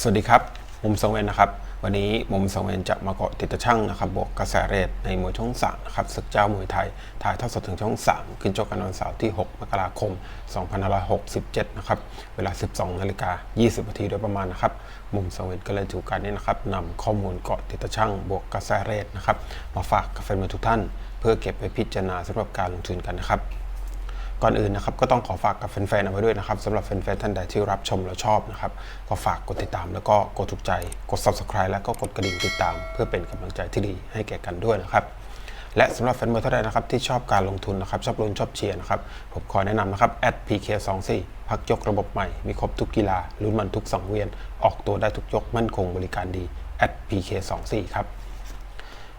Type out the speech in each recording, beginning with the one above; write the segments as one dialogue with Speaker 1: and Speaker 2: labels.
Speaker 1: สวัสดีครับมุมสองเวนนะครับ วันนี้มุมสองเวนจะมาเกาะติดตะช่างนะครับบวกกระแสเรทในมวยช่องสามนะครับศึกเจ้ามวยไทย ถ่ายทอดสดถึงช่อง 3 ขึ้นชกกันวันเสาร์ที่ 6 มกราคม 2567 นะครับ เวลา 12 นาฬิกา 20 นาทีโดยประมาณนะครับ มุมสองเวนก็เลยถือกาสนี้นะครับนำข้อมูลเกาะติดตะช่างบวกกระแสเรทนะครับ มาฝากกับแฟนมวยทุกท่าน เพื่อเก็บไปพิจารณาสำหรับการลงทุนกันนะครับ ก่อนอื่นนะครับก็ต้องขอฝากกับแฟนๆเอาไว้ด้วยนะครับสำหรับแฟนๆท่านใดที่รับชมแล้วชอบนะครับก็ฝากกดติดตามแล้วก็กดถูกใจ กด subscribe แล้วก็กดกระดิ่งติดตาม เพื่อเป็นกำลังใจที่ดีให้แก่กันด้วยนะครับและสำหรับแฟนมวยท่านใดนะครับที่ชอบการลงทุนนะครับชอบลุ้นชอบเชียร์นะครับผมขอแนะนำนะครับ @pk24 พักยกระบบใหม่ มีครบทุกกีฬาลุ้นมันทุกสังเวียน ออกตัวได้ทุกยกมั่นคงบริการดี @pk24 ครับ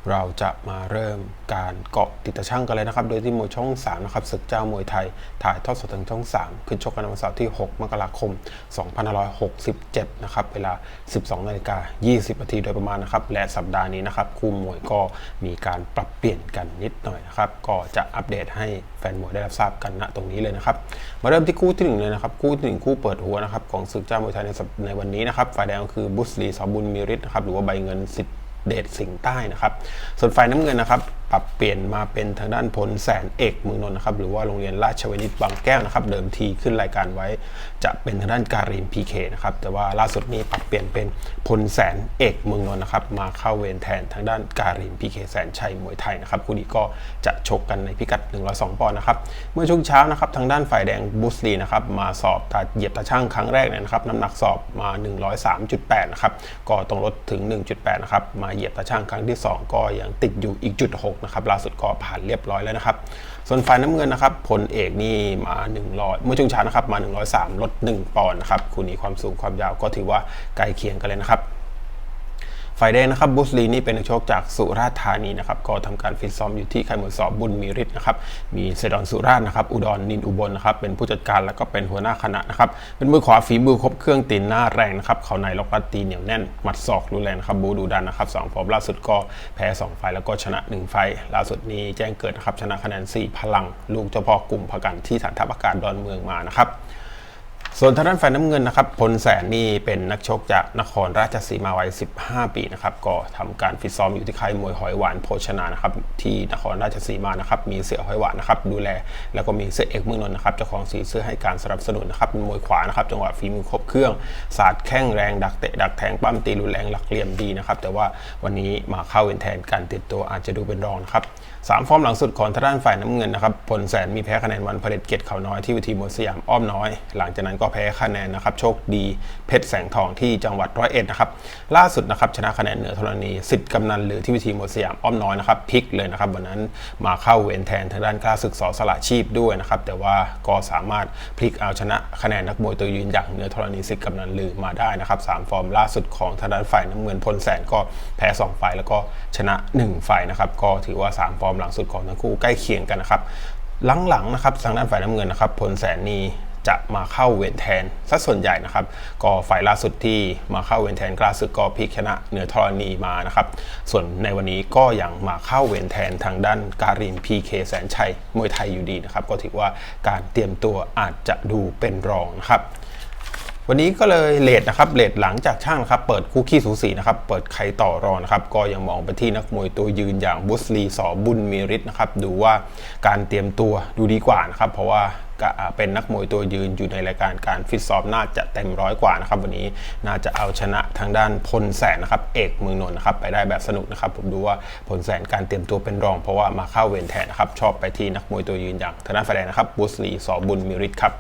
Speaker 1: เราจะมาเริ่มการเกาะติดตะช่างกันเลยนะครับ โดยที่มวยช่อง 3 นะครับศึกเจ้ามวยไทย ถ่ายทอดสดทางช่อง 3 ขึ้นชกกันวันเสาร์ที่ 6 มกราคม 2567 นะครับ เวลา 12นาฬิกา20นาทีโดยประมาณนะครับ และสัปดาห์นี้นะครับ คู่มวยก็มีการปรับเปลี่ยนกันนิดหน่อยนะครับ ก็จะอัปเดตให้แฟนมวยได้รับทราบกันณตรงนี้เลยนะครับ มาเริ่มที่คู่ที่หนึ่งเลยนะครับ คู่ที่หนึ่งคู่เปิดหัวนะครับของศึกเจ้ามวยไทยในในวันนี้นะครับ ฝ่ายแดงก็คือบุสลีสอบุญมีฤทธิ์นะครับ หรือว่าใบเงินสิทธิ เดชสิงห์ใต้นะครับ ส่วนฝ่ายน้ำเงินนะครับ ปรับเปลี่ยนมาเป็นทางด้านพลแสนเอกเมืองนนท์นะครับหรือว่าโรงเรียนราชวินิตบางแก้วนะครับ เดิมทีขึ้นรายการไว้ จะเป็นทางด้านการีมพีเคนะครับแต่ว่าล่าสุดนี้ปรับเปลี่ยนเป็นพลแสนเอกเมืองนนท์นะครับมาเข้าเวรแทนทางด้านการีมพีเคแสนชัยมวยไทยนะครับคู่นี้ก็จะชกกันในพิกัด 102 ปอนด์นะครับเมื่อช่วงเช้านะครับทางด้านฝ่ายแดงบุสลีนะครับมาสอบตาเหยียบตาช่างครั้งแรกเนี่ยนะครับน้ำหนักสอบมา 103.8 นะครับก็ต้องลดถึง 1.8 นะครับมาเหยียบตาช่างครั้งที่ 2 ก็ยังติดอยู่อีกจุด6นะครับล่าสุดก็ผ่านเรียบร้อยแล้วนะครับ ส่วนฝ่ายน้ำเงินนะครับพลเอกนี่มา 100 เมื่อช่วงเช้านะครับมา 103 ลด 1 ปอนด์นะครับคู่นี้ความสูงความยาวก็ถือว่าใกล้เคียงกันเลยนะครับ ฝ่ายแดงนะครับบุสลีนี่เป็นนักชกจากสุราษฎร์ธานีนะครับก็ทำการฟิตซ้อมอยู่ที่ค่ายมวยสอบบุญมีฤทธิ์นะครับมีเซดอนสุราษฎร์นะครับอุดรนินอุบลนะครับเป็นผู้จัดการแล้วก็เป็นหัวหน้าคณะนะครับเป็นมือขวาฝีมือครบเครื่องตีนหน้าแรงนะครับเขาในล็อกลัดตีเหนียวแน่นหมัดศอกรุนแรงครับบูดูดันนะครับสองฟอร์มล่าสุดก็แพ้ 2 ไฟแล้วก็ชนะ 1 ไฟล่าสุดนี้แจ้งเกิดนะครับชนะคะแนน4พลังลูกเจ้าพ่อกลุ่มพกันที่ฐานทัพอากาศดอนเมืองมานะครับ ส่วนทางด้านฝ่ายน้ำเงินนะครับพลแสนนี่เป็นนักชกจากนครราชสีมาวัย 15 ปีนะครับก็ทำการฟิตซ้อมอยู่ที่ค่ายมวยหอยหวานโภชนานะครับที่นครราชสีมานะครับมีเสือหอยหวานนะครับดูแล แล้วก็มีเสือเอกเมืองนนท์นะครับเจ้าของสีเสื้อให้การสนับสนุนนะครับเป็นมวยขวานะครับจังหวะฝีมือครบเครื่องศาสตร์แข้งแรงดักเตะดักแทงปั้มตีรุนแรงหลักเหลี่ยมดีนะครับแต่ว่าวันนี้มาเข้าเป็นแทนการติดตัวอาจจะดูเป็นรองนะครับ สามฟอร์มหลังสุดของทางด้านฝ่ายน้ำเงินนะครับพลแสนมีแพ้คะแนนวันพเด็จเกียรติเขาน้อยที่วิธีมวยสยามอ้อมน้อย หลังจากนั้นก็แพ้คะแนนนะครับโชคดีเพชรแสงทองที่จังหวัดร้อยเอ็ดนะครับล่าสุดนะครับชนะคะแนนเหนือธรณีสิทธิ์กำนันหรือที่วิธีมวยสยามอ้อมน้อยนะครับพลิกเลยนะครับวันนั้นมาเข้าเวรแทนทางด้านกล้าศึกสอสละชีพด้วยนะครับแต่ว่าก็สามารถพลิกเอาชนะคะแนนนักมวยตัวยืนอย่างเหนือธรณีสิทธิ์กำนันลือมาได้นะครับสามฟอร์มล่าสุดของทางด้านฝ่ายน้ำเงินพลแสนก็แพ้สองไฟล์แล้วก็ชนะหนึ่งไฟล์นะครับก็ถือว่าสามฟอร์มหลังสุดของทั้งคู่ใกล้เคียงกันนะครับ หลังๆนะครับทางด้านฝ่ายน้ำเงินนะครับพลแสนนีจะมาเข้าเวรแทนซะส่วนใหญ่นะครับ ก็ฝ่ายล่าสุดที่มาเข้าเวรแทนกล้าศึกก็พิกชนะเหนือธรณีมานะครับ ส่วนในวันนี้ก็ยังมาเข้าเวรแทนทางด้านการินพีเคแสนชัยมวยไทยอยู่ดีนะครับ ก็ถือว่าการเตรียมตัวอาจจะดูเป็นรองนะครับ วันนี้ก็เลยเลทนะครับเลทหลังจากช่างครับเปิดคู่ขี้สูสีนะครับเปิดใครต่อรองนะครับก็ยังมองไปที่นักมวยตัวยืนอย่างบุสลีสอบุญมีฤทธิ์นะครับดูว่าการเตรียมตัวดูดีกว่านะครับเพราะว่าเป็นนักมวยตัวยืนอยู่ในรายการการฟิตซ้อมน่าจะเต็มร้อยกว่านะครับวันนี้น่าจะเอาชนะทางด้านพลแสนนะครับเอกเมืองนนท์นะครับไปได้แบบสนุกนะครับผมดูว่าพลแสนการเตรียมตัวเป็นรอง เพราะว่ามาเข้าเวรแทนนะครับชอบไปที่นักมวยตัวยืนอย่างทางด้านฝ่ายแดงนะครับบุสลีสอบุญมีฤทธิ์ครับ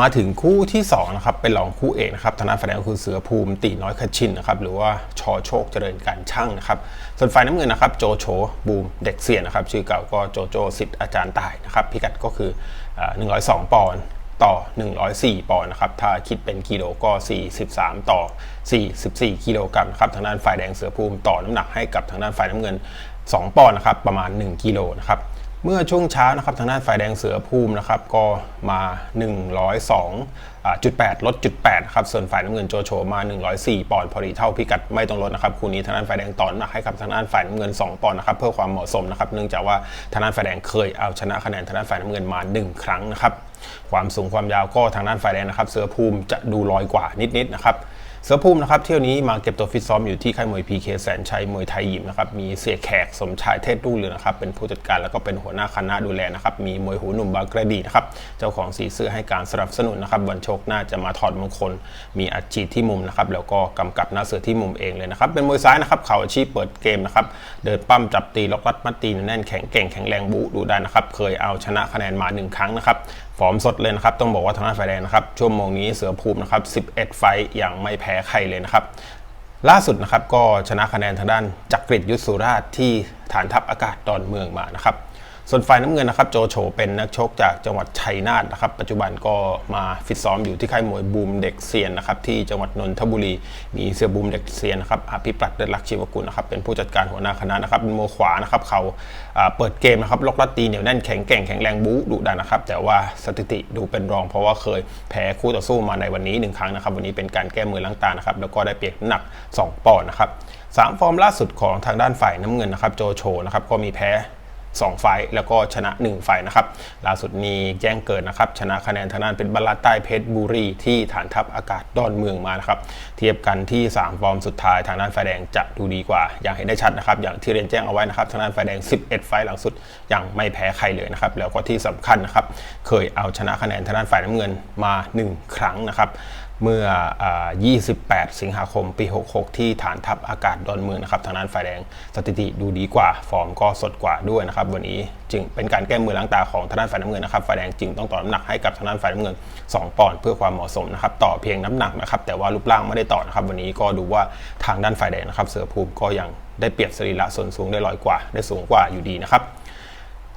Speaker 1: มาถึงคู่ที่2นะครับเป็นรองคู่เอกนะครับทางด้านฝ่ายแดงคือเสือภูมิตีน้อยขชินนะครับหรือว่าชอโชคเจริญการช่างนะครับส่วนฝ่ายน้ำเงินนะครับโจโฉบูมเด็กเสียนะครับชื่อเก่าก็โจโจสิทธิ์อาจารย์ตายนะครับพิกัดก็คืออ่า102 ปอนด์ต่อ 104 ปอนด์นะครับ ถ้าคิดเป็นกิโลก็ 43 ต่อ 44 กิโลกรัมครับ ทางด้านฝ่ายแดงเสือภูมิต่อน้ำหนักให้กับทางด้านฝ่ายน้ำเงิน 2 ปอนด์นะครับ ประมาณ 1 กิโลนะครับ เมื่อช่วงเช้านะครับทางด้านฝ่ายแดงเสือภูมินะครับก็มา 102.8 ลดจุด8ครับส่วนฝ่ายน้ำเงินโจโฉมา 104 ปอนด์พอดีเท่าพิกัดไม่ต้องลดนะครับคู่นี้ทางด้านฝ่ายแดงต่อนหนักให้กับทางด้านฝ่ายน้ำเงิน 2 ปอนด์นะครับเพื่อความเหมาะสมนะครับเนื่องจากว่าทางด้านฝ่ายแดงเคยเอาชนะคะแนนทางด้านฝ่ายน้ำเงินมา 1 ครั้งนะครับความสูงความยาวก็ทางด้านฝ่ายแดงนะครับเสือภูมิจะดูลอยกว่านิดๆนะครับ เสือภูมินะครับเที่ยวนี้มาเก็บตัวฟิตซ้อมอยู่ที่ค่ายมวยพีเคแสนชัยมวยไทยยิมนะครับมีเสียแขกสมชายเทศรุ่งเรืองนะครับเป็นผู้จัดการแล้วก็เป็นหัวหน้าคณะดูแลนะครับมีมวยหูหนุ่มบางกระดีนะครับเจ้าของสีเสื้อให้การสนับสนุนนะครับวันโชคน่าจะมาถอดมงคล มีอัดฉีดที่มุมนะครับแล้วก็กำกับหน้าเสือที่มุมเองเลยนะครับเป็นมวยซ้ายนะครับเข่าอาชีพเปิดเกมนะครับเดินปั้มจับตีล็อกรัดมัดตีแน่นแข็งเก่งแข็งแรงบุดูได้นะครับเคยเอาชนะคะแนนมาหนึ่งครั้งนะครับฟอร์มสดเลยนะครับ ต้องบอกว่าทางด้านไฟแดงนะครับชั่วโมงนี้เสือภูมินะครับ 11 ไฟอย่างไม่แพ้ใครเลยนะครับ ล่าสุดนะครับก็ชนะคะแนนทางด้านจักริดยุทธสุราชที่ฐานทัพอากาศดอนเมืองมานะครับ ส่วนฝ่ายน้ำเงินนะครับโจโฉเป็นนักชกจากจังหวัดชัยนาทนะครับ ปัจจุบันก็มาฟิตซ้อมอยู่ที่ค่ายมวยบูมเด็กเซียนนะครับที่จังหวัดนนทบุรี มีเสือบูมเด็กเซียนนะครับอภิปรัตน์เดลักชีวกุลนะครับเป็นผู้จัดการหัวหน้าคณะนะครับเป็นโมขวานะครับเขาเปิดเกมนะครับล็อกลัดตีเหนียวแน่นแข็งแกร่งแข็งแรงบู๊ดุดันนะครับแต่ว่าสถิติดูเป็นรอง เพราะว่าเคยแพ้คู่ต่อสู้มาในวันนี้หนึ่งครั้งนะครับวันนี้เป็นการแก้มือล้างตานะครับแล้วก็ได้เปรียบน้ำหนักสองปอนด์นะครับสามฟอร์มล่าสุดของทางด้านฝ่ายน้ำเงินนะครับโจโฉนะครับก็มีแพ้ 2 ไฟล์แล้วก็ชนะ 1 ไฟล์นะครับล่าสุดนี้แจ้งเกิดนะครับชนะคะแนนทางด้านเป็นบัลลัดใต้เพชรบุรีที่ฐานทัพอากาศดอนเมืองมานะครับเทียบกันที่ 3 ฟอร์มสุดท้ายทางด้านไฟแดงจะดูดีกว่า อย่างเห็นได้ชัดนะครับอย่างที่เรียนแจ้งเอาไว้นะครับทางด้านไฟแดง 11 ไฟล์หลังสุดยังไม่แพ้ใครเลยนะครับแล้วก็ที่สำคัญนะครับเคยเอาชนะคะแนนทางด้านฝ่ายน้ำเงินมา 1 ครั้งนะครับ เมื่ออ28 สิงหาคม ปี 66 ที่ฐานทัพอากาศดอนเมืองนะครับ ทางด้านฝ่ายแดงสถิติดูดีกว่า ฟอร์มก็สดกว่าด้วยนะครับ วันนี้จึงเป็นการแก้มือล้างตาของทางด้านฝ่ายน้ำเงินนะครับ ฝ่ายแดงจึงต้องต่อน้ำหนักให้กับทางด้านฝ่ายน้ำเงิน 2 ปอนด์เพื่อความเหมาะสมนะครับ ต่อเพียงน้ำหนักนะครับ แต่ว่ารูปร่างไม่ได้ต่อนะครับ วันนี้ก็ดูว่าทางด้านฝ่ายแดงนะครับ เสือภูมิก็ยังได้เปรียบสรีระส่วนสูงได้ลอยกว่า ได้สูงกว่าอยู่ดีนะครับ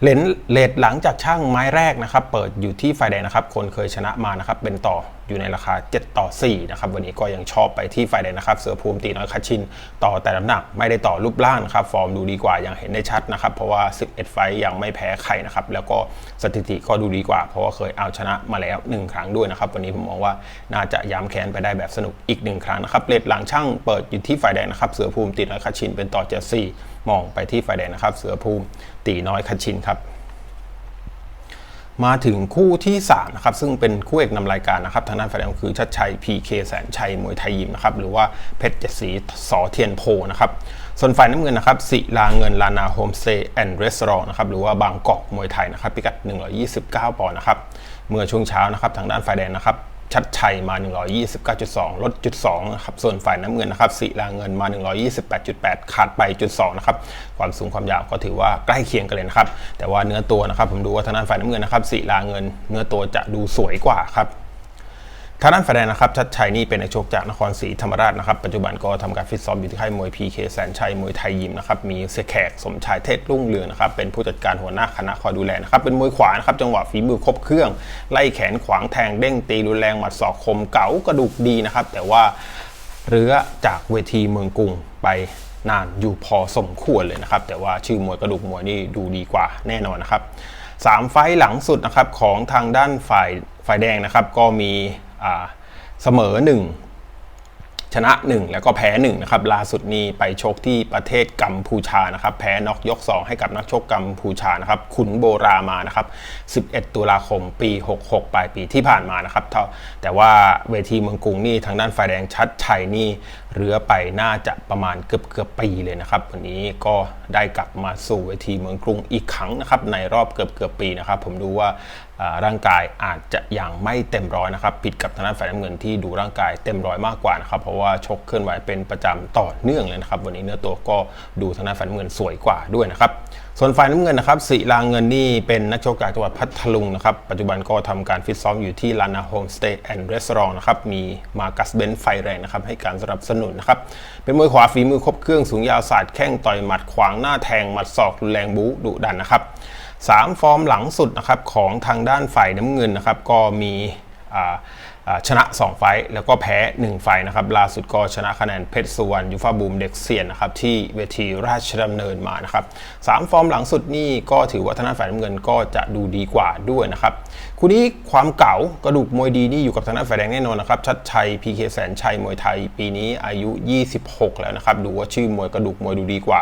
Speaker 1: เลนเลทหลังจากช่างไม้แรกนะครับ เปิดอยู่ที่ไฟแดงนะครับ คนเคยชนะมานะครับ เป็นต่อ อยู่ในราคา 7 ต่อ 4 นะครับ วันนี้ก็ยังชอบไปที่ไฟแดงนะครับ เสือภูมิตีน้อยคัดชิน ต่อแต่น้ำหนักไม่ได้ต่อรูปร่างนะครับ ฟอร์มดูดีกว่าอย่างเห็นได้ชัดนะครับ เพราะว่า 11 ไฟยังไม่แพ้ใครนะครับ แล้วก็สถิติก็ดูดีกว่า เพราะว่าเคยเอาชนะมาแล้ว 1 ครั้งด้วยนะครับ วันนี้ผมมองว่าน่าจะย้ำแค้นไปได้แบบสนุกอีก 1 ครั้งนะครับ เลทหลังช่างเปิดอยู่ที่ไฟแดงนะครับ เสือภูมิตีน้อยคัดชินเป็นต่อ7 4มองไปที่ไฟแดงนะครับ เสือภูมิตีน้อยคัดชินครับ มาถึงคู่ที่3นะครับซึ่งเป็นคู่เอกนำรายการนะครับทางด้านฝ่ายแดงคือชัดชัย PK แสนชัยมวยไทยยิมนะครับหรือว่าเพชรเจสีสอเทียนโพนะครับส่วนฝ่ายน้ำเงินนะครับสิลาเงินลานาโฮมสเตย์แอนด์รีสอร์ทนะครับหรือว่าบางกอกมวยไทยนะครับพิกัด 129 ปอนด์นะครับเมื่อช่วงเช้านะครับทางด้านฝ่ายแดงนะครับ ชัดชัยมา 129.2 ลดจุด2นะครับ ส่วนฝ่ายน้ำเงินนะครับสีลาเงินมา 128.8 ขาดไปจุด2นะครับ ความสูงความยาวก็ถือว่าใกล้เคียงกันเลยนะครับ แต่ว่าเนื้อตัวนะครับผมดูว่าทางด้านฝ่ายน้ำเงินนะครับสีลาเงิน เนื้อตัวจะดูสวยกว่าครับ ทางด้านฝ่ายแดงนะครับชัดชัยนี่เป็นนักชกจากนครศรีธรรมราชนะครับปัจจุบันก็ทำการฟิตซ้อมอยู่ที่ค่ายมวยพีเคแสนชัยมวยไทยยิมนะครับมีเสยแขกสมชายเทศรุ่งเรืองนะครับเป็นผู้จัดการหัวหน้าคณะคอยดูแลนะครับเป็นมวยขวานะครับจังหวะฝีมือครบเครื่อง ไล่แขนขวางแทงเด้งตีรุนแรงหมัดศอกคมเก๋ากระดูกดีนะครับแต่ว่าเรือจากเวทีเมืองกรุงไปนานอยู่พอสมควรเลยนะครับแต่ว่าชื่อมวยกระดูกมวยนี่ดูดีกว่าแน่นอนนะครับสามไฟหลังสุดนะครับของทางด้านฝ่ายฝ่ายแดงนะครับก็มี เสมอ 1 ชนะ 1 แล้วก็แพ้1นะครับล่าสุดนี้ไปชกที่ประเทศกัมพูชานะครับ แพ้น็อกยก 2 ให้กับนักชกกัมพูชานะครับ ขุนโบรามานะครับ 11 ตุลาคมปี 66 ปลายปีที่ผ่านมานะครับ แต่ว่าเวทีเมืองกรุงนี่ทางด้านฝ่ายแดงชัดชัยนี่เรือไปน่าจะประมาณเกือบเกือบปีเลยนะครับวันนี้ก็ได้กลับมาสู่เวทีเมืองกรุงอีกครั้งนะครับในรอบเกือบเกือบปีนะครับ ผมดูว่า ร่างกายอาจจะยังไม่เต็มร้อยนะครับ ผิดกับทางด้านฝ่ายน้ำเงินที่ดูร่างกายเต็มร้อยมากกว่านะครับ เพราะว่าชกเคลื่อนไหวเป็นประจำต่อเนื่องเลยนะครับ วันนี้เนื้อตัวก็ดูทางด้านฝ่ายน้ำเงินสวยกว่าด้วยนะครับ ส่วนฝ่ายน้ำเงินนะครับศิลาเงินนี่เป็นนักชกจากจังหวัดพัทลุงนะครับ ปัจจุบันก็ทำการฟิตซ้อมอยู่ที่ลานาโฮมสเตย์แอนด์รีสอร์ทนะครับ มีมากัสเบนไฟแรงนะครับให้การสนับสนุนนะครับ เป็นมวยขวาฝีมือครบเครื่องสูงยาวศาสตร์แข้งต่อยหมัดขวางหน้าแทงหมัดศอกรุนแรงบู๊ดุดันนะครับ สามฟอร์มหลังสุดนะครับของทางด้านฝ่ายน้ำเงินนะครับก็มีชนะ 2 ไฟต์แล้วก็แพ้ 1 ไฟต์นะครับล่าสุดก็ชนะคะแนนเพชรสุวรรณยูฟาบูมเด็กเซียนนะครับที่เวทีราชดำเนินมานะครับสามฟอร์มหลังสุดนี่ก็ถือว่าทางด้านฝ่ายน้ำเงินก็จะดูดีกว่าด้วยนะครับคู่นี้ความเก่ากระดูกมวยดีนี่อยู่กับทางด้านฝ่ายแดงแน่นอนนะครับชัดชัยพีเคแสนชัยมวยไทย ปีนี้อายุ 26 แล้วนะครับดูว่าชื่อมวยกระดูกมวยดูดีกว่า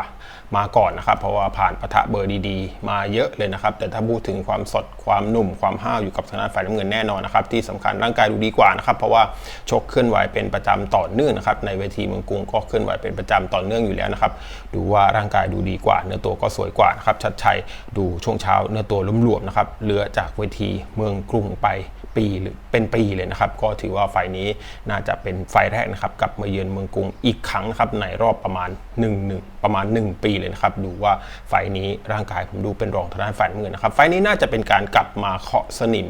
Speaker 1: มาก่อนนะครับ เพราะว่าผ่านปะทะเบอร์ดีๆ มาเยอะเลยนะครับ แต่ถ้าพูดถึงความสดความหนุ่มความห้าวอยู่กับทางด้านฝ่ายน้ำเงินแน่นอนนะครับที่สำคัญร่างกายดูดีกว่านะครับเพราะว่าชกเคลื่อนไหวเป็นประจำต่อเนื่องนะครับในเวทีเมืองกรุงก็เคลื่อนไหวเป็นประจำต่อเนื่องอยู่แล้วนะครับดูว่าร่างกายดูดีกว่า เนื้อตัวก็สวยกว่านะครับชัดชัยดูช่วงเช้าเนื้อตัวลุ่มหลวมนะครับเหลือจากเวทีเมืองกรุงไป ปีหรือเป็นปีเลยนะครับ ก็ถือว่าไฟนี้น่าจะเป็นไฟแรกนะครับกลับมาเยือนเมืองกรุงอีกครั้งนะครับในรอบประมาณ1 1ประมาณ 1 ปีเลยนะครับ ดูว่าไฟนี้ร่างกายผมดูเป็นรองทางด้านฝ่ายเงินนะครับ ไฟนี้น่าจะเป็นการกลับมาเคาะสนิม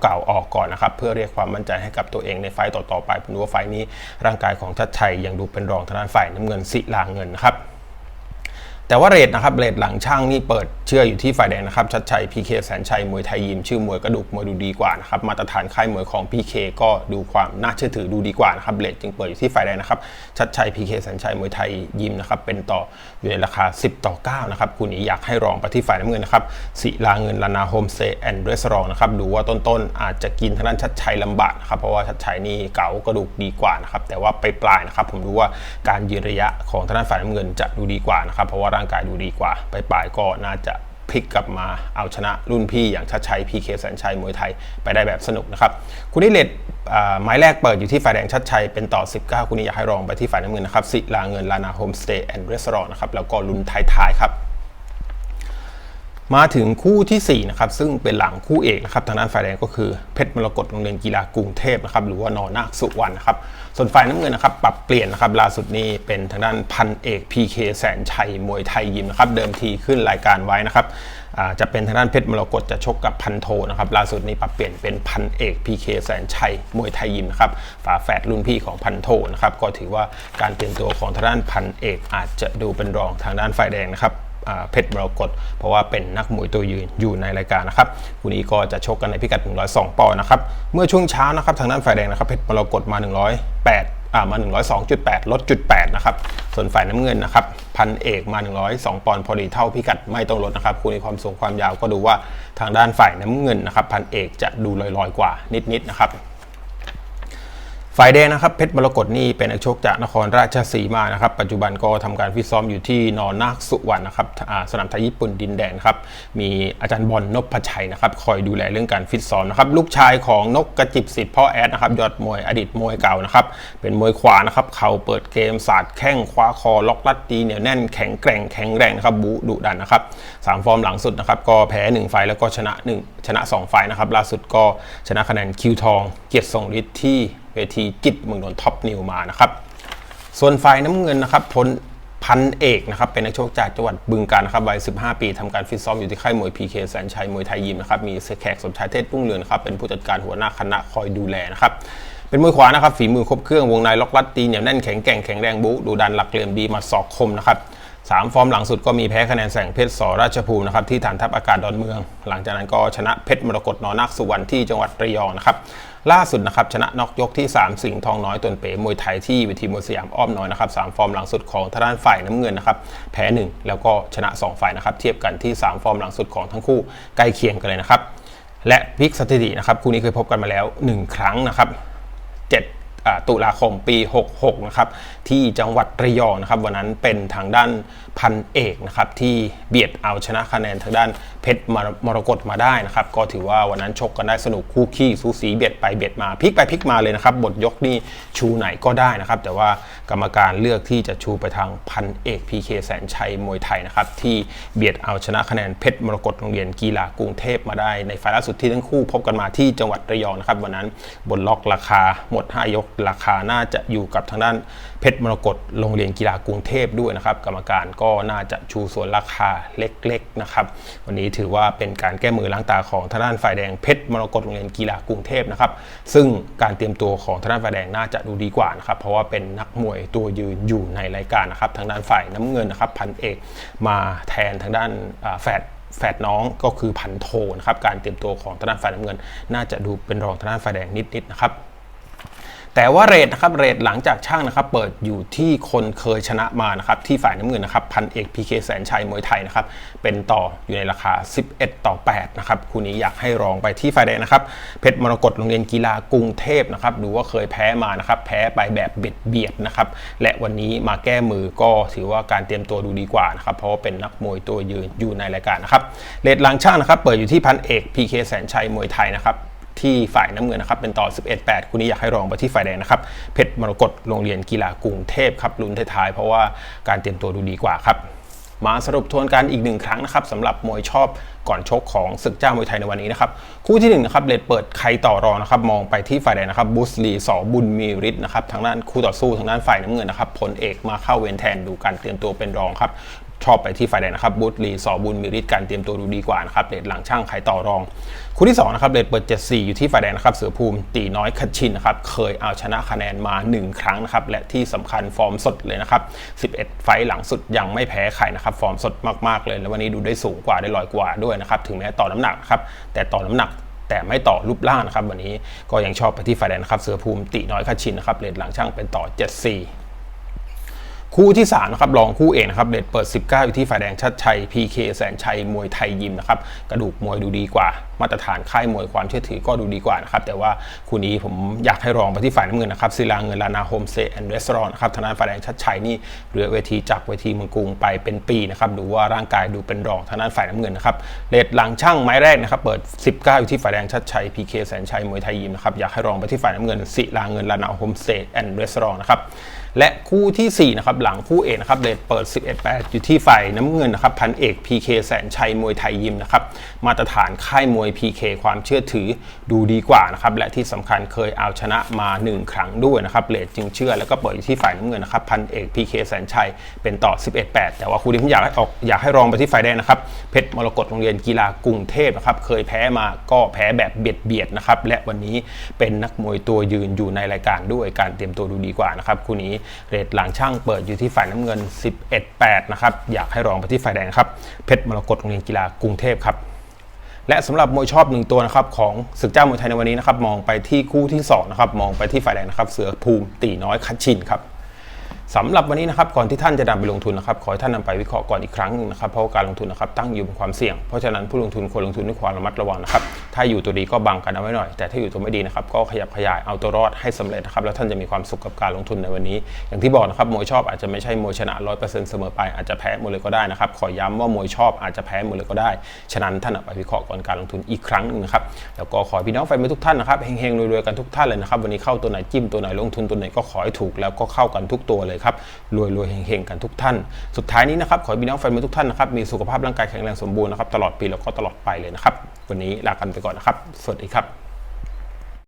Speaker 1: เก่าๆออกก่อนนะครับ เพื่อเรียกความมั่นใจให้กับตัวเองในไฟต่อๆไปผมดูว่าไฟนี้ร่างกายของชัดชัยยังดูเป็นรองทางด้านฝ่ายน้ำเงินศิลาเงินนะครับ แต่ว่าเรทนะครับเรทหลังช่างนี่เปิดเชื่ออยู่ที่ฝ่ายแดงนะครับ ชัดชัย PK แสนชัยมวยไทยยิมชื่อมวยกระดูกมวยดูดีกว่านะครับมาตรฐานค่ายมวยของ PK ก็ดูความน่าเชื่อถือดูดีกว่านะครับเรทจึงเปิดอยู่ที่ฝ่ายแดงนะครับชัดชัย PK แสนชัยมวยไทยยิมนะครับเป็นต่ออยู่ในราคา 10 ต่อ9นะครับคุณนี้อยากให้รองไปที่ฝ่ายน้ำเงินนะครับศิลาเงินลานาโฮมเตย์แอนด์เรสรอร์นะครับดูว่าต้นๆอาจจะกินทางด้านชัดชัยลำบากนะครับเพราะว่าชัดชัยนี่เก๋ากระดูกดีกว่านะครับแต่ว่าไปปลายนะครับผมรู้ว่าการยืนระยะของทางด้านฝ่ายน้ำเงินจะดูดีกว่านะครับเพราะว่าางกายดูดีกว่า ไปปลายก็น่าจะพลิกกลับมาเอาชนะรุ่นพี่อย่างชัดชัยพีเคแสนชัยมวยไทยไปได้แบบสนุกนะครับคุณนิเลตหมายแรกเปิดอยู่ที่ฝ่ายแดงชัดชัยเป็นต่อ 19 คุณนี้อยากให้รองไปที่ฝ่ายน้ำเงินนะครับศิลาเงินลานาโฮมสเตย์แอนด์รีสอร์ทนะครับแล้วก็รุ่นท้ายๆครับมาถึงคู่ที่4นะครับซึ่งเป็นหลังคู่เอกนะครับทางด้านฝ่ายแดงก็คือเพชรมรกตโรงเรียนกีฬากรุงเทพนะครับหรือว่านอนาคสุวรรณนะครับ ส่วนฝ่ายน้ำเงินนะครับปรับเปลี่ยนนะครับล่าสุดนี้เป็นทางด้านพันเอก PK แสนชัยมวยไทยยิมนะครับเดิมทีขึ้นรายการไว้นะครับจะเป็นทางด้านเพชรมรกตจะชกกับพันโทนะครับล่าสุดนี้ปรับเปลี่ยนเป็นพันเอก PK แสนชัยมวยไทยยิมนะครับฝาแฝดรุ่นพี่ของพันโทนะครับก็ถือว่าการเตรียมตัวของทางด้านพันเอกอาจจะดูเป็นรองทางด้านฝ่ายแดงนะครับ เพชรมรกตเพราะว่าเป็นนักมวยตัวยืนอยู่ในรายการนะครับคู่นี้ก็จะชกกันในพิกัด 102 ปอนด์นะครับเมื่อช่วงเช้านะครับทางด้านฝ่ายแดงนะครับเพชรมรกตมา 108อ่ามา 102.8 ลดจุด8นะครับ ส่วนฝ่ายน้ำเงินนะครับ พันเอกมา 102 ปอนด์พอดีเท่าพิกัดไม่ต้องลดนะครับ คู่นี้ความสูงความยาวก็ดูว่าทางด้านฝ่ายน้ำเงินนะครับ พันเอกจะดูลอยๆกว่านิดๆนะครับ ฝ่ายแดงนะครับเพชรมรกตนี่เป็นนักชกจากนครราชสีมานะครับปัจจุบันก็ทำการฟิตซ้อมอยู่ที่นอนนาคสุวรรณนะครับสนามไทยญี่ปุ่นดินแดงครับมีอาจารย์บอลนพชัยนะครับคอยดูแลเรื่องการฟิตซ้อมนะครับลูกชายของนกกระจิบสิทธิ์พ่อแอดนะครับยอดมวยอดีตมวยเก่านะครับเป็นมวยขวานะครับเข่าเปิดเกมศาสตร์แข้งคว้าคอล็อกลัดตีเหนียวแน่นแข็งแกร่งแข็งแรงนะครับบูดุดันนะครับสามฟอร์มหลังสุดนะครับก็แพ้1ไฟแล้วก็ชนะ 1 ชนะ 2 ไฟนะครับล่าสุดก็ชนะคะแนนคิวทองเกียรติทรงฤทธิ์ที่ เวทีจิตเมืองนนท็อปนิวมานะครับ ส่วนฝ่ายน้ำเงินนะครับพลพันเอกนะครับเป็นนักชกจากจังหวัดบึงกาฬนะครับวัย 15 ปีทำการฟิตซ้อมอยู่ที่ค่ายมวยพีเคแสนชัยมวยไทยยิมนะครับมีเสแขกสมชายเทศรุ่งเรืองนครับเป็นผู้จัดการหัวหน้าคณะคอยดูแลนะครับเป็นมวยขวานะครับฝีมือครบเครื่องวงในล็อกลัดตีเหนียวแน่นแข็งแกร่งแข็งแรงบุดูดันหลักเหลี่ยมดีมาสอกคมนะครับสามฟอร์มหลังสุดก็มีแพ้คะแนนแสงเพชรสราชภูมินะครับที่ฐานทัพอากาศดอนเมือง หลังจากนั้นก็ชนะเพชรมรกตนอนักสุวรรณที่จังหวัดระยองนะครับ ล่าสุดนะครับชนะนอกยกที่ 3 สิงห์ทองน้อยตนเป๋มวยไทยที่เวทีมวยสยามอ้อมน้อยนะครับสฟอร์มหลังสุดของทางด้านฝ่ายน้ำเงินนะครับแพ้ 1 แล้วก็ชนะ 2 ฝ่ายนะครับเทียบกันที่ 3 ฟอร์มหลังสุดของทั้งคู่ใกล้เคียงกันเลยนะครับและพิกสถิตินะครับคู่นี้เคยพบกันมาแล้ว 1 ครั้งนะครับ7 ตุลาคมปี 66 นะครับ ที่จังหวัดระยองนะครับ วันนั้นเป็นทางด้านพันเอกนะครับ ที่เบียดเอาชนะคะแนนทางด้านเพชรมรกตมาได้นะครับ ก็ถือว่าวันนั้นชกกันได้สนุกคู่ขี้สูสีเบียดไปเบียดมาพลิกไปพลิกมาเลยนะครับ บทยกนี่ชูไหนก็ได้นะครับ แต่ว่ากรรมการเลือกที่จะชูไปทางพันเอกพีเคแสนชัยมวยไทยนะครับ ที่เบียดเอาชนะคะแนนเพชรมรกตโรงเรียนกีฬากรุงเทพมาได้ในไฟล์ล่าสุดที่ทั้งคู่พบกันมาที่จังหวัดระยองนะครับวันนั้นบนล็อกราคาหมด 5 ยกราคาน่าจะอยู่กับทางด้านเพชรมรกตโรงเรียนกีฬากรุงเทพด้วยนะครับ กรรมการก็น่าจะชูส่วนราคาเล็กๆนะครับ วันนี้ถือว่าเป็นการแก้มือล้างตาของทางด้านฝ่ายแดงเพชรมรกตโรงเรียนกีฬากรุงเทพนะครับซึ่งการเตรียมตัวของทางด้านฝ่ายแดงน่าจะดูดีกว่านะครับเพราะว่าเป็นนักมวยตัวยืนอยู่ในรายการนะครับทางด้านฝ่ายน้ำเงินนะครับพันเอกมาแทนทางด้านแฝดแฝดน้องก็คือพันโทนะครับการเตรียมตัวของทางด้านฝ่ายน้ำเงิน น่าจะดูเป็นรองทางด้านฝ่ายแดงนิดๆนะครับ แต่ว่าเรทนะครับเรทหลังจากช่างนะครับเปิดอยู่ที่คนเคยชนะมานะครับที่ฝ่ายน้ำเงินนะครับพันเอกพีเคแสนชัยมวยไทยนะครับเป็นต่ออยู่ในราคา 11 ต่อ8นะครับคู่นี้อยากให้รองไปที่ฝ่ายแดงนะครับเพชรมรกตโรงเรียนกีฬากรุงเทพนะครับดูว่าเคยแพ้มานะครับแพ้ไปแบบเบียดเบียดนะครับและวันนี้มาแก้มือก็ถือว่าการเตรียมตัวดูดีกว่านะครับเพราะว่าเป็นนักมวยตัวยืนอยู่ในรายการนะครับเรทหลังช่างนะครับเปิดอยู่ที่พันเอกพีเคแสนชัยมวยไทยนะครับ ที่ฝ่ายน้ำเงินนะครับเป็นต่อ 11-8คุณนี้อยากให้รองไปที่ฝ่ายแดงนะครับเพชรมรกตโรงเรียนกีฬากรุงเทพครับลุ้นท้ายๆเพราะว่าการเตรียมตัวดูดีกว่าครับมาสรุปทวนกันอีกหนึ่งครั้งนะครับสำหรับมวยชอบก่อนชกของศึกเจ้ามวยไทยในวันนี้นะครับคู่ที่หนึ่งนะครับเลดเปิดใครต่อรองนะครับมองไปที่ฝ่ายแดงนะครับบุสลีสอบุญมีฤทธิ์นะครับทางด้านคู่ต่อสู้ทางด้านฝ่ายน้ำเงินนะครับพลเอกมาเข้าเวนแทนดูการเตรียมตัวเป็นรองครับ ชอบไปที่ฝ่ายแดงนะครับบุตลีสอบุญมีฤทธิ์การเตรียมตัวดูดีกว่านะครับเลดหลังช่างใครต่อรอง คู่ที่2นะครับเลดเปิด 74 อยู่ที่ฝ่ายแดงนะครับเสือภูมิตีน้อยคัดชินนะครับเคยเอาชนะคะแนนมา 1 ครั้งนะครับและที่สำคัญฟอร์มสดเลยนะครับ 11 ไฟหลังสุดยังไม่แพ้ใครนะครับฟอร์มสดมากๆเลย แล้ววันนี้ดูได้สูงกว่าได้ลอยกว่าด้วยนะครับถึงแม้ต่อน้ำหนักนะครับแต่ต่อน้ำหนักแต่ไม่ต่อรูปร่างนะครับวันนี้ก็ยังชอบไปที่ฝ่ายแดงนะครับเสือภูมิตีน้อยคัดชินนะครับเลดหลังช่างเป็นต่อ 74 คู่ที่3นะครับรองคู่เอกนะครับเด็ดเปิด 19 อยู่ที่ฝ่ายแดงชัดชัย PK แสนชัยมวยไทยยิมนะครับกระดูกมวยดูดีกว่า มาตรฐานค่ายมวยความเชื่อถือก็ดูดีกว่านะครับแต่ว่าคู่นี้ผมอยากให้รองไปที่ฝ่ายน้ำเงินนะครับศิลาเงินลานาโฮมเซแอนด์รีสอร์นะครับทางด้านฝ่ายแดงชัดชัยนี่เรือเวทีจากเวทีเมืองกรุงไปเป็นปีนะครับดูว่าร่างกายดูเป็นรองทางด้านฝ่ายน้ำเงินนะครับเลดหลังช่างไม้แรกนะครับเปิด 19 อยู่ที่ฝ่ายแดงชัดชัย PK แสนชัยมวยไทยยิมนะครับอยากให้รองไปที่ฝ่ายน้ำเงินศิลาเงินลานาโฮมเซแอนด์รีสอร์นะครับ และคู่ที่ 4 นะครับ หลังคู่เอกนะครับเดทเปิด 11-8 อยู่ที่ฝ่ายน้ำเงินนะครับ พันเอก PK แสนชัยมวยไทยยิมนะครับ มาตรฐานค่ายมวย PK ความเชื่อถือดูดีกว่านะครับ และที่สำคัญเคยเอาชนะมา 1 ครั้งด้วยนะครับเลทจึงเชื่อแล้วก็เปิดอยู่ที่ฝ่ายน้ำเงินนะครับ พันเอก PK แสนชัยเป็นต่อ 11-8 แต่ว่าคู่นี้ผมอยากให้ออกอยากให้รองไปที่ฝ่ายแดงนะครับเพชรมรกตโรงเรียนกีฬากรุงเทพนะครับเคยแพ้มาก็แพ้แบบเบียดเบียดนะครับและวันนี้เป็นนักมวยตัวยืนอยู่ในรายการด้วยการเตรียมตัวดูดีกว่านะครับคู่นี้เรทหลังช่างเปิดอยู่ที่ฝ่ายน้ำเงิน 11-8 นะครับ อยากให้รองไปที่ฝ่ายแดงครับ เพชรมรกตโรงเรียนกีฬากรุงเทพครับ และสำหรับมวยชอบหนึ่งตัวนะครับของศึกเจ้ามวยไทยในวันนี้นะครับ มองไปที่คู่ที่2นะครับ มองไปที่ฝ่ายแดงนะครับ เสือภูมิตีน้อยคัดชินครับ สำหรับวันนี้นะครับก่อนที่ท่านจะนำไปลงทุนนะครับขอให้ท่านนำไปวิเคราะห์ก่อนอีกครั้งหนึงนะครับเพราะการลงทุนนะครับตั้งอยู่บนความเสี่ยง เพราะฉะนั้นผู้ลงทุนควรลงทุนด้วยความระมัดระวังนะครับถ้าอยู่ตัวดีก็บังกันเอาไว้หน่อย แต่ถ้าอยู่ตัวไม่ดีนะครับก็ขยับขยายเอาตัวรอดให้สำเร็จนะครับแล้วท่านจะมีความสุขกับการลงทุนในวันนี้ อย่างที่บอกนะครับมวยชอบอาจจะไม่ใช่มวยชนะร้อยเปอร์เซ็นต์เสมอไปอาจจะแพ้หมดเลยก็ได้นะครับขอย้ำว่ามวยชอบอาจจะแพ้หมดเลยก็ได้ฉะนั้นท่านไปวิเคราะห์ก่อนการลงทุนอีกครั้งนึงนะครับแล้วก็ขอพี่น้องแฟนมวยทุกท่านนะครับเฮงๆรวยๆกันทุกท่านเลยนะครับวันนี้เข้าตัวไหนจิ้มตัวไหนลงทุนตัวไหนก็ขอให้ถูกแล้วก็เข้ากันทุกตัวเลยครับรวยๆเฮงๆกันทุกท่าน สุดท้ายนี้นะครับขอให้พี่น้องแฟนมวยทุกท่านนะครับมีสุขภาพร่างกายแข็งแรงสมบูรณ์นะครับตลอดปีแล้วก็ตลอดไปเลยนะครับวันนี้ลากันไปก่อนนะครับสวัสดีครับ